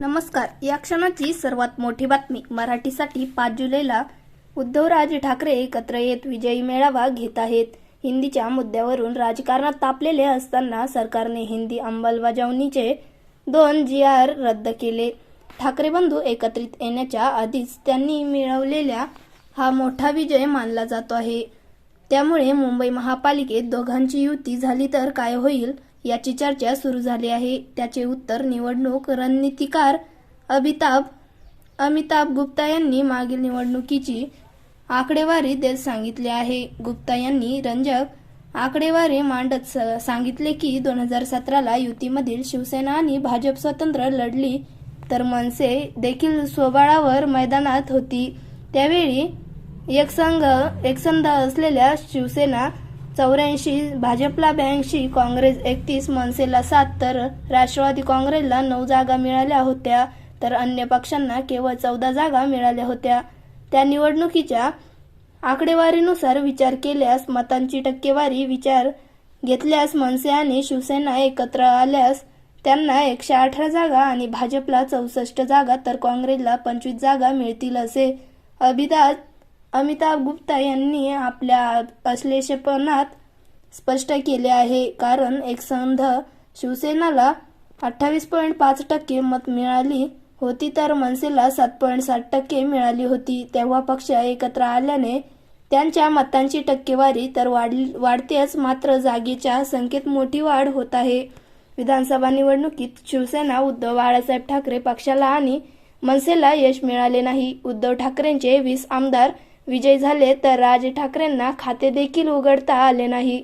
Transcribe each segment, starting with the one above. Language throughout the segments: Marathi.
नमस्कार. या क्षणाची सर्वात मोठी बातमी मराठीसाठी पाच जुलैला उद्धवराज ठाकरे एकत्र येत विजयी मेळावा घेत आहेत. हिंदीच्या मुद्द्यावरून राजकारणात तापलेले असताना सरकारने हिंदी अंमलबजावणीचे दोन जी आर रद्द केले. ठाकरे बंधू एकत्रित येण्याच्या आधीच त्यांनी मिळवलेला हा मोठा विजय मानला जातो आहे. त्यामुळे मुंबई महापालिकेत दोघांची युती झाली तर काय होईल याची चर्चा सुरू झाली आहे. त्याचे उत्तर निवडणूक रणनीतिकार अमिताभ अमिताभ गुप्ता यांनी मागील निवडणुकीची आकडेवारी देत सांगितले आहे. गुप्ता यांनी रंजक आकडेवारी मांडत स- सांगितले की दोन हजार सतराला युतीमधील शिवसेना आणि भाजप स्वतंत्र लढली तर मनसे देखील स्वबळावर मैदानात होती. त्यावेळी एकसंघ एकसंध असलेल्या शिवसेना चौऱ्याऐंशी भाजपला ब्याऐंशी काँग्रेस एकतीस मनसेला सात तर राष्ट्रवादी काँग्रेसला नऊ जागा मिळाल्या होत्या तर अन्य पक्षांना केवळ चौदा जागा मिळाल्या होत्या. त्या निवडणुकीच्या आकडेवारीनुसार विचार केल्यास मतांची टक्केवारी विचार घेतल्यास मनसे आणि शिवसेना एकत्र आल्यास त्यांना एकशे अठरा जागा आणि भाजपला चौसष्ट जागा तर काँग्रेसला पंचवीस जागा मिळतील असे अभिदास अमिताभ गुप्ता यांनी आपल्या अश्लेषपणात स्पष्ट केले आहे. कारण एकसंध शिवसेनाला अठ्ठावीस पॉईंट पाच टक्के मत मिळाली होती तर मनसेला सात पॉईंट सात टक्के मिळाली होती. तेव्हा पक्ष एकत्र आल्याने त्यांच्या मतांची टक्केवारी तर वाढली वाढतेच. मात्र जागेच्या संख्येत मोठी वाढ होत आहे. विधानसभा निवडणुकीत शिवसेना उद्धव बाळासाहेब ठाकरे पक्षाला आणि मनसेला यश मिळाले नाही. उद्धव ठाकरेंचे वीस आमदार विजय झाले तर राज ठाकरेंना खाते देखील उघडता आले नाही.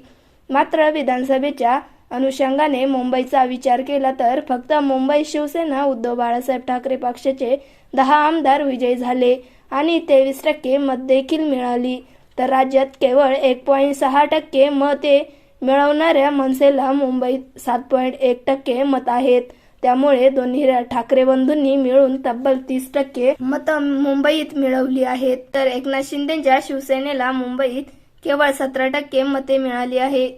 मात्र विधानसभेच्या अनुषंगाने मुंबईचा विचार केला तर फक्त मुंबई शिवसेना उद्धव बाळासाहेब ठाकरे पक्षाचे दहा आमदार विजयी झाले आणि तेवीस टक्के मत देखील मिळाली. तर राज्यात केवळ एक पॉईंट सहा टक्के मते मिळवणाऱ्या मनसेला मुंबईत सात पॉईंट एक टक्के मत आहेत. त्यामुळे दोन्ही ठाकरे बंधूंनी मिळून तब्बल तीस टक्के मत मुंबईत मिळवली आहेत. तर एकनाथ शिंदेच्या शिवसेनेला मुंबईत केवळ सतरा टक्के मते मिळाली आहे.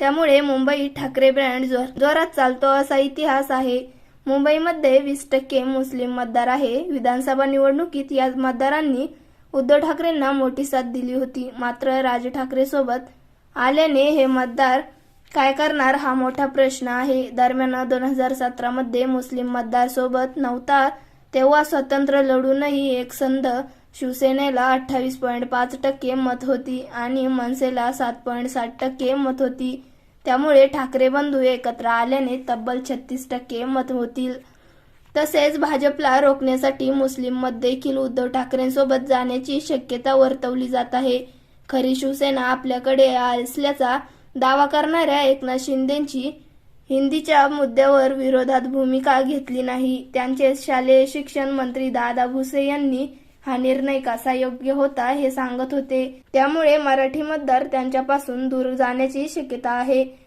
त्यामुळे मुंबईत ठाकरे ब्रँड जोरात चालतो असा इतिहास आहे. मुंबईमध्ये वीस टक्के मुस्लिम मतदार आहे. विधानसभा निवडणुकीत या मतदारांनी उद्धव ठाकरेंना मोठी साथ दिली होती. मात्र राज ठाकरे सोबत आल्याने हे मतदार काय करणार? हा मोठा प्रश्न आहे. दरम्यान दोन हजार सतरामध्ये मुस्लिम मतदारसोबत नव्हता तेव्हा स्वतंत्र लढूनही एक संध शिवसेनेला अठ्ठावीस पॉईंट पाच टक्के मत होती आणि मनसेला सात पॉईंट साठ टक्के मत होती. त्यामुळे ठाकरे बंधू एकत्र आल्याने तब्बल छत्तीस टक्के मत होतील. तसेच भाजपला रोखण्यासाठी मुस्लिम मत देखील उद्धव ठाकरेंसोबत जाण्याची शक्यता वर्तवली जात आहे. खरी शिवसेना आपल्याकडे असल्याचा दावा करणाऱ्या एकनाथ शिंदेची हिंदीच्या मुद्द्यावर विरोधात भूमिका घेतली नाही. त्यांचे शालेय शिक्षण मंत्री दादा भुसे यांनी हा निर्णय कसा योग्य होता हे सांगत होते. त्यामुळे मराठी मतदार त्यांच्यापासून दूर जाण्याची शक्यता आहे.